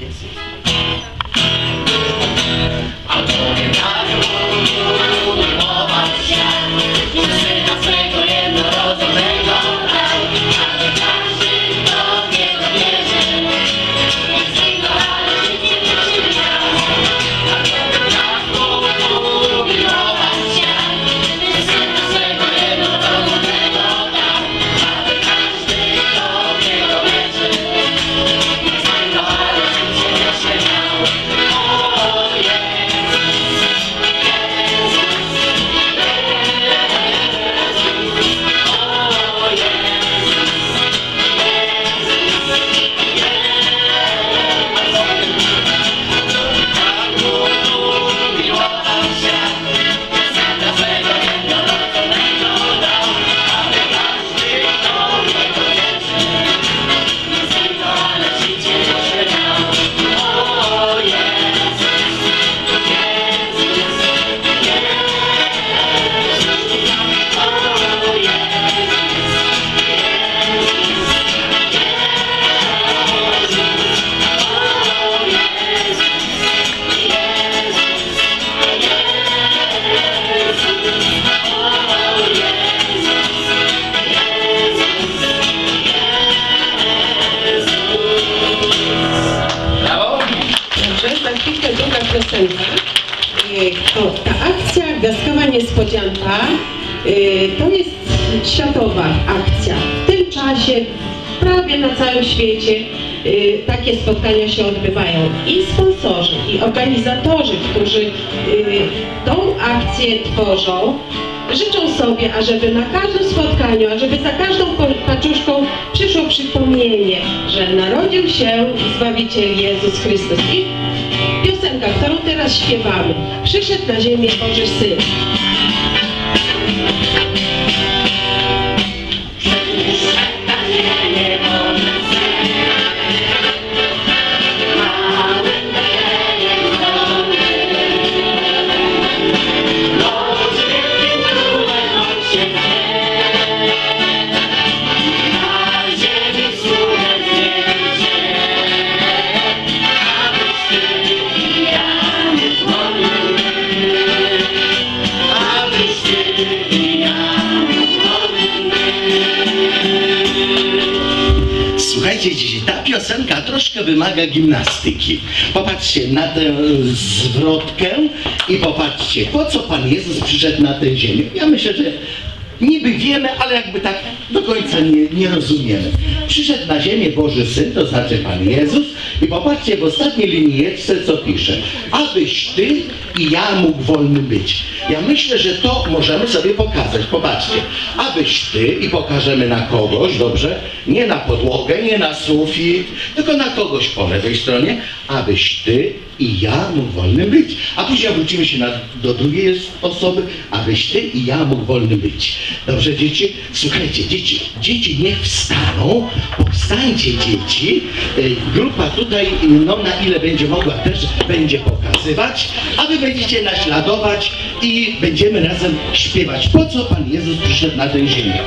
Dobrze, piosenka. E, O, ta akcja Gwiazdkowa Niespodzianka e, to jest światowa akcja. W tym czasie prawie na całym świecie e, takie spotkania się odbywają. I sponsorzy, i organizatorzy, którzy e, tą akcję tworzą, życzą sobie, ażeby na każdym spotkaniu, ażeby za każdą paczuszką przyszło przypomnienie, że narodził się Zbawiciel Jezus Chrystus. I piosenka, którą teraz śpiewamy, przyszedł na ziemię Boży Syn. Słuchajcie ta piosenka troszkę wymaga gimnastyki. Popatrzcie na tę zwrotkę i popatrzcie, po co Pan Jezus przyszedł na tę ziemię. Ja myślę, że niby wiemy, ale jakby tak do końca nie, nie rozumiemy. Przyszedł na ziemię Boży Syn, to znaczy Pan Jezus i popatrzcie w ostatniej linijeczce, co pisze. Abyś Ty i ja mógł wolny być. Ja myślę, że to możemy sobie pokazać. Popatrzcie. Abyś Ty i pokażemy na kogoś, dobrze? Nie na podłogę, nie na sufit, tylko na kogoś po lewej stronie. Abyś Ty i ja mógł wolny być. A później obrócimy się na, do drugiej osoby, abyś Ty i ja mógł wolny być. Dobrze, dzieci? Słuchajcie, dzieci, dzieci niech wstaną, powstańcie dzieci. Ej, Grupa tutaj, no na ile będzie mogła, też będzie pokazywać, a wy będziecie naśladować i będziemy razem śpiewać. Po co Pan Jezus przyszedł na tę ziemię?